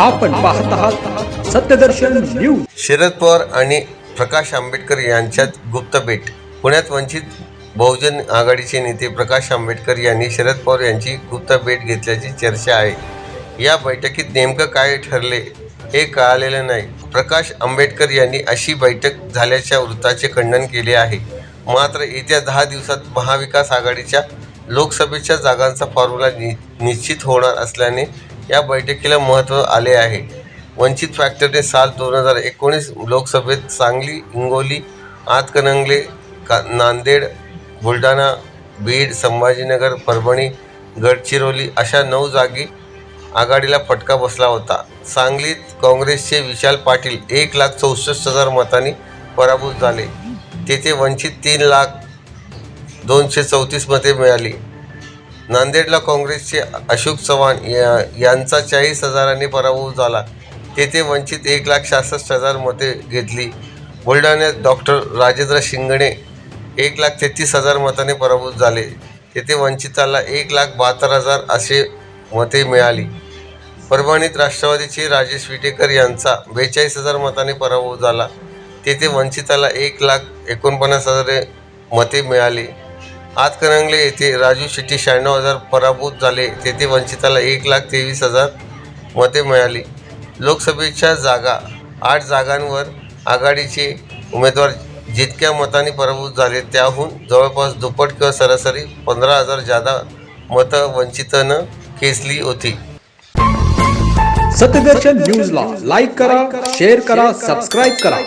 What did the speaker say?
आपण पाहत आहात सत्यदर्शन न्यूज. शरद पवार आणि प्रकाश आंबेडकर यांच्यात गुप्त भेट. पुण्यात वंचित बहुजन आघाडीचे नेते प्रकाश आंबेडकर यांनी शरद पवार यांची गुप्त भेट घेतल्याची चर्चा आहे. या बैठकीत नेमकं काय ठरले हे कळालेलं नाही. प्रकाश आंबेडकर यांनी अशी बैठक झाल्याच्या वृत्ताचे खंडन केले आहे. मात्र येत्या दहा दिवसात महाविकास आघाडीच्या लोकसभेच्या जागांचा फॉर्म्युला नि निश्चित होणार असल्याने या बैठकीला महत्त्व आले आहे. वंचित फॅक्टरने साल दोन हजार एकोणीस लोकसभेत सांगली हिंगोली आतकनंगले का नांदेड बुलढाणा बीड संभाजीनगर परभणी गडचिरोली अशा नऊ जागी आघाडीला फटका बसला होता. सांगलीत काँग्रेसचे विशाल पाटील एक लाख चौसष्ट हजार मतांनी पराभूत झाले. तेथे वंचित तीन लाख दोनशे चौतीस मते मिळाली. नांदेडला काँग्रेसचे अशोक चव्हाण या यांचा चाळीस हजारांनी पराभव झाला. तेथे वंचित एक लाख सहासष्ट हजार मते घेतली. बुलढाण्यात डॉक्टर राजेंद्र शिंगणे एक लाख तेहतीस हजार मताने पराभूत झाले. तेथे वंचिताला एक लाख बहात्तर हजार असे मते मिळाली. परभणीत राष्ट्रवादीचे राजेश विटेकर यांचा बेचाळीस हजार मताने पराभव झाला. तेथे वंचिताला एक लाख एकोणपन्नास हजार मते मिळाली. आतकरंगले येथे राजू शेट्टी शहाण्णव हजार पराभूत झाले. तेथे वंचिताला एक लाख तेवीस हजार मते मिळाली. लोकसभेच्या जागा आठ जागांवर आघाडीचे उमेदवार जितक्या मतांनी पराभूत झाले त्याहून जवळपास दुप्पट किंवा सरासरी पंधरा हजार जादा मतं वंचितनं खेचली होती. सत्यदर्शन न्यूजला लाईक करा शेअर करा सबस्क्राईब करा.